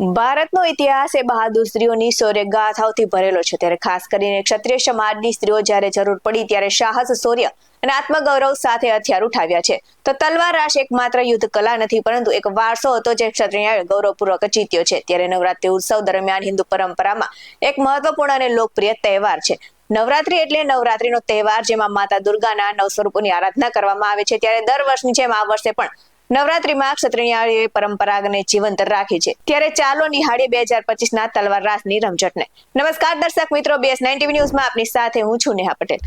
ભારતનો ઇતિહાસ એ બહાદુર સ્ત્રીઓની શૌર્ય ગાથાઓથી ભરેલો છે. ત્યારે ખાસ કરીને ક્ષત્રિય સમાજની સ્ત્રીઓ જ્યારે જરૂર પડી ત્યારે સાહસ, શૌર્ય અને આત્મગૌરવ સાથે હથિયાર ઉઠાવ્યા છે. તો તલવાર રાશ એકમાત્ર યુદ્ધ કલા નથી, પરંતુ એક વારસો હતો જે ક્ષત્રિયાએ ગૌરવપૂર્વક જીત્યો છે. ત્યારે નવરાત્રી ઉત્સવ દરમિયાન હિન્દુ પરંપરામાં એક મહત્વપૂર્ણ અને લોકપ્રિય તહેવાર છે. નવરાત્રી એટલે નવરાત્રીનો તહેવાર, જેમાં માતા દુર્ગાના નવ સ્વરૂપોની આરાધના કરવામાં આવે છે. ત્યારે દર વર્ષની જેમ આ વર્ષે પણ નવરાત્રીમાં ક્ષત્રિયાળીઓએ પરંપરાને જીવંત રાખી છે. ત્યારે ચાલો નિહાળીએ બે હજાર પચીસ ના તલવાર રાસની રમઝટને. નમસ્કાર દર્શક મિત્રો બેસ નાઇન્ટી ન્યૂઝમાં આપની સાથે હું છું નેહા પટેલ.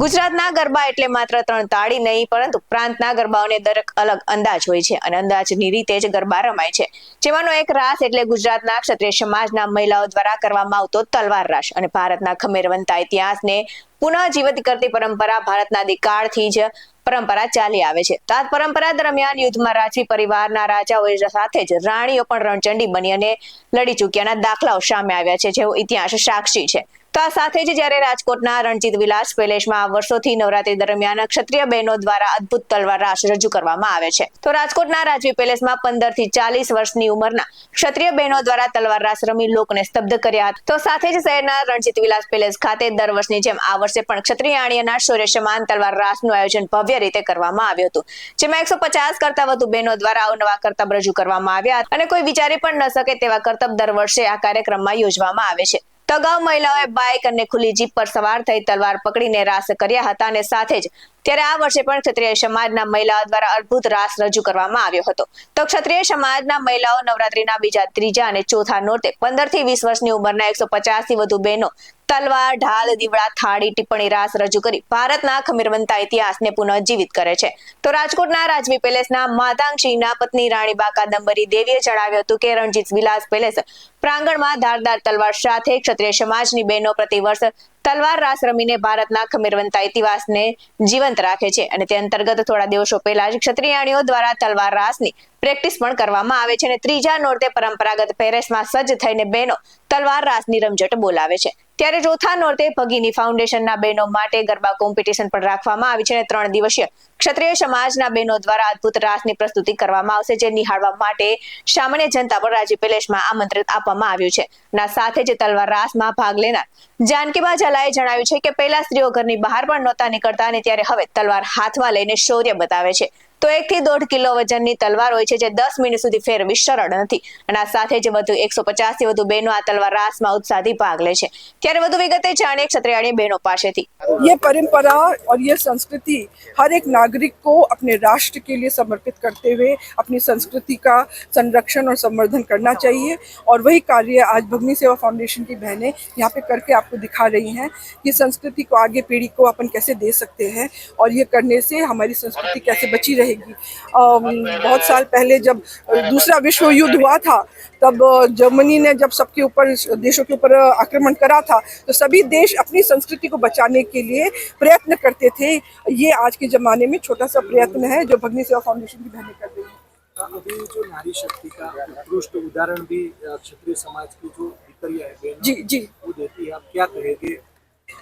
ગુજરાતના ગરબા એટલે માત્ર ત્રણ તાળી નહીં, પરંતુ પ્રાંતના ગરબાઓને દરેક અલગ અંદાજ હોય છે અને અંદાજની રીતે જ ગરબા રમાય છે. જેમાંનો એક રાસ એટલે ગુજરાતના ક્ષત્રિય સમાજના મહિલાઓ દ્વારા કરવામાં આવતો તલવાર રાસ અને ભારતના ખમેરવંતા ઇતિહાસને પુનઃ જીવિત કરતી પરંપરા ભારતના દિકાળથી જ પરંપરા ચાલી આવે છે. આ પરંપરા દરમિયાન યુદ્ધમાં રાજવી પરિવારના રાજાઓ સાથે જ રાણીઓ પણ રણચંડી બની અને લડી ચૂક્યાના દાખલાઓ સામે આવ્યા છે જેવો ઇતિહાસ સાક્ષી છે. તો આ સાથે જ જ્યારે રાજકોટના રણજીત વિલાસ પેલેસમાં આ વર્ષોથી નવરાત્રી દરમિયાન ક્ષત્રિય બહેનો દ્વારા અદ્ભુત તલવાર રાસ રજૂ કરવામાં આવે છે. તો રાજકોટના રાજવી પેલેસમાં પંદરથી ચાલીસ વર્ષની ઉંમરના ક્ષત્રિય બહેનો દ્વારા તલવાર રાસ રમી લોકને સ્તબ્ધ કર્યા હતા. તો સાથે જ શહેરના રણજીત વિલાસ પેલેસ ખાતે દર વર્ષની જેમ આ વર્ષે પણ ક્ષત્રિયાણીના શૌર્ય સમાન તલવાર રાસનું આયોજન ભવ્ય રીતે કરવામાં આવ્યું હતું. જેમાં એકસો પચાસ કરતા વધુ બહેનો દ્વારા અવનવા કરતબ રજૂ કરવામાં આવ્યા અને કોઈ વિચારી પણ ન શકે તેવા કરતબ દર વર્ષે આ કાર્યક્રમમાં યોજવામાં આવે છે. તો અગાઉ મહિલાઓએ બાઇક અને ખુલ્લી જીપ પર સવાર થઈ તલવાર પકડીને રાસ કર્યા હતા અને સાથે જ ત્યારે આ વર્ષે પણ ક્ષત્રિય સમાજના મહિલાઓ દ્વારા અદ્ભુત રાસ રજૂ કરવામાં આવ્યો હતો. તો ક્ષત્રિય સમાજના મહિલાઓ નવરાત્રીના બીજા ત્રીજા અને ચોથા નોરતે પંદરથી વીસ વર્ષની ઉંમરના એકસો થી વધુ બહેનો તલવાર, ઢાલ, દીવડા, થાળી, ટિપ્પણી રાસ રજૂ કરી ભારતના ખમીરવંતા ઇતિહાસને પુનઃજીવિત કરે છે. તો રાજકોટના રાજવી પેલેસના માતાંગસિંહના પત્ની રાણીબા કાદંબરી દેવીએ જણાવ્યું હતું કે રણજીત વિલાસ પેલેસ પ્રાંગણમાં ધારદાર તલવાર સાથે ક્ષત્રિય સમાજની બહેનો પ્રતિવર્ષ તલવાર રાસ રમીને ભારતના ખમીરવંતા ઇતિહાસને જીવંત રાખે છે. અને તે અંતર્ગત થોડા દિવસો પહેલા જ ક્ષત્રિયાણીઓ દ્વારા તલવાર રાસની પ્રેક્ટિસ પણ કરવામાં આવે છે અને ત્રીજા નોરતે પરંપરાગત પહેરેશમાં સજ્જ થઈને બહેનો તલવાર રાસની રમઝટ બોલાવે છે. ત્યારે ચોથા નોરતે ભગીની ફાઉન્ડેશનના બહેનો માટે ગરબા કોમ્પિટિશન પણ રાખવામાં આવી છે અને ત્રણ દિવસીય ક્ષત્રિય સમાજના બહેનો દ્વારા અદભુત રાસની પ્રસ્તુતિ કરવામાં આવશે, જે નિહાળવા માટે સામાન્ય જનતા પર રાજી પેલેસમાં આમંત્રિત આપવામાં આવ્યું છે. ના સાથે જ તલવાર રાસમાં ભાગ લેનાર જાનકીબા ઝાલાએ જણાવ્યું છે કે પહેલા સ્ત્રીઓ ઘરની બહાર પણ નહોતા નીકળતા અને ત્યારે હવે તલવાર હાથમાં લઈને શૌર્ય બતાવે છે. તો એક થી દોઢ કિલો વજનની તલવાર હોય છે જે દસ મિનિટ સુધી ફેરવી સરળ નથી અને આ સાથે જ વધુ એકસો પચાસ થી વધુ બહેનો આ તલવાર રાસમાં ઉત્સાહથી ભાગ લે છે ત્યારે વધુ વિગતે જાણીએ ક્ષત્રિયાણી બહેનો પાસેથી ये परंपरा और ये संस्कृति हर एक नागरिक को अपने राष्ट्र के लिए समर्पित करते हुए अपनी संस्कृति का संरक्षण और संवर्धन करना चाहिए और वही कार्य आज भगनी सेवा फाउंडेशन की बहनें यहाँ पे करके आपको दिखा रही हैं कि संस्कृति को आगे पीढ़ी को अपन कैसे दे सकते हैं और ये करने से हमारी संस्कृति कैसे बची रहेगी। बहुत साल पहले जब दूसरा विश्व युद्ध हुआ था तब जर्मनी ने जब सबके ऊपर देशों के ऊपर आक्रमण करा था तो सभी देश अपनी संस्कृति को बचाने के लिए प्रयत्न करते थे। ये आज के ज़माने में छोटा सा प्रयत्न है जो भगनी सेवा फाउंडेशन की बहनें कर रही हैं। अभी जो नारी शक्ति का उत्कृष्ट उदाहरण भी क्षत्रिय समाज की जो है जी जी। वो देती है आप क्या कहेंगे?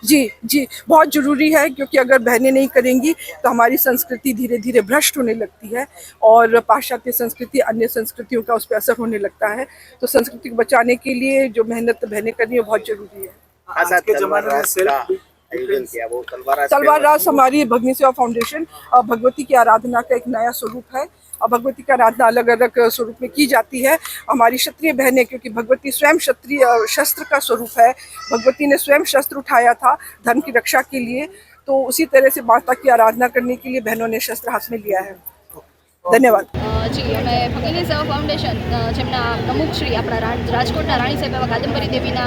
जी जी बहुत ज़रूरी है क्योंकि अगर बहनें नहीं करेंगी तो हमारी संस्कृति धीरे धीरे भ्रष्ट होने लगती है और पाश्चात्य संस्कृति अन्य संस्कृतियों का उस पर असर होने लगता है। तो संस्कृति को बचाने के लिए जो मेहनत बहनें कर रही है बहुत ज़रूरी है। आज के जमाने में सेल्फ आयोजन किया वो तलवार तलवार राज हमारी भगनी सेवा फाउंडेशन भगवती की आराधना का एक नया स्वरूप है। और भगवती की आराधना अलग अलग स्वरूप में की जाती है हमारी क्षत्रिय बहनें क्योंकि भगवती स्वयं क्षत्रिय अ, शस्त्र का स्वरूप है भगवती ने स्वयं शस्त्र उठाया था धर्म की रक्षा के लिए तो उसी तरह से माता की आराधना करने के लिए बहनों ने शस्त्र हाथ में लिया है धन्यवाद અ, જી અમે ભગીની સેવા ફાઉન્ડેશન અ, જેમના પ્રમુખ શ્રી આપણા રા- રાજકોટના રાણી સાહેબ એવા કાદંબરી દેવીના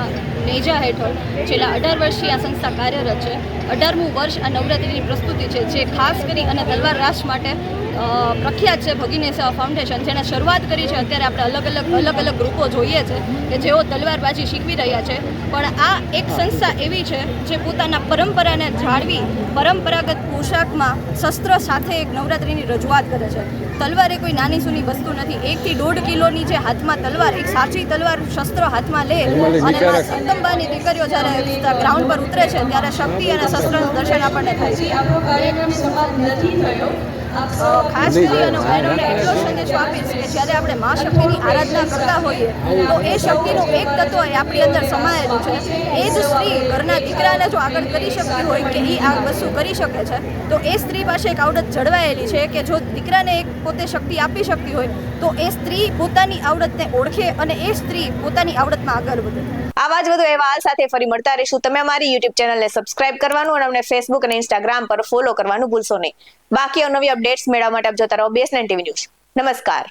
નેજા હેઠળ છેલ્લા અઢાર વર્ષથી આ સંસ્થા કાર્યરત છે અઢારમું વર્ષ આ નવરાત્રિની પ્રસ્તુતિ છે જે ખાસ કરી અને તલવાર રાસ માટે અ, પ્રખ્યાત છે ભગીની ફાઉન્ડેશન જેણે શરૂઆત કરી છે, અત્યારે આપણે અલગ અલગ અલગ અલગ ગ્રુપો જોઈએ છે કે જેઓ તલવારબાજી શીખવી રહ્યા છે. પણ આ એક સંસ્થા એવી છે જે પોતાના પરંપરાને જાળવી પરંપરાગત પોશાકમાં શસ્ત્ર સાથે એક નવરાત્રિની રજૂઆત કરે છે. તલવાર એ કોઈ નાની સૂની વસ્તુ નથી. એકથી દોઢ કિલોની જે હાથમાં તલવાર એક સાચી તલવાર શસ્ત્ર હાથમાં લે અને જગદંબાની દીકરીઓ જ્યારે ગ્રાઉન્ડ પર ઉતરે છે ત્યારે શક્તિ અને શસ્ત્રનું દર્શન આપણને થાય છે. આપણો કાર્યક્રમ સમાપ્ત નથી થયો. ખાસ કરી અને હું એનો એટલો જ સંદેશો આપીશ કે જ્યારે આપણે મા શક્તિની આરાધના કરતા હોઈએ તો એ શક્તિનું એક તત્વ એ આપણી અંદર સમાયેલું છે. એ જ સ્ત્રી ઘરના દીકરાને જો આગળ કરી શકતી હોય કે એ આ વસ્તુ કરી શકે છે તો એ સ્ત્રી પાસે એક આવડત જળવાયેલી છે કે જો દીકરાને એક પોતે શક્તિ આપી શકતી હોય, તો એ સ્ત્રી પોતાની આવડતને ઓળખે અને એ સ્ત્રી પોતાની આવડતમાં આગળ વધે. આવા જ વધુ અહેવાલ સાથે ફરી મળતા રહીશું. તમે અમારી યુટ્યુબ ચેનલને સબસ્ક્રાઇબ કરવાનું અને અમને ફેસબુક અને ઇન્સ્ટાગ્રામ પર ફોલો કરવાનું ભૂલશો નહીં. બાકી નવી અપડેટ્સ મેળવવા માટે આપ જોતા રહો બેસલેન્ડ ટીવી ન્યૂઝ. નમસ્કાર.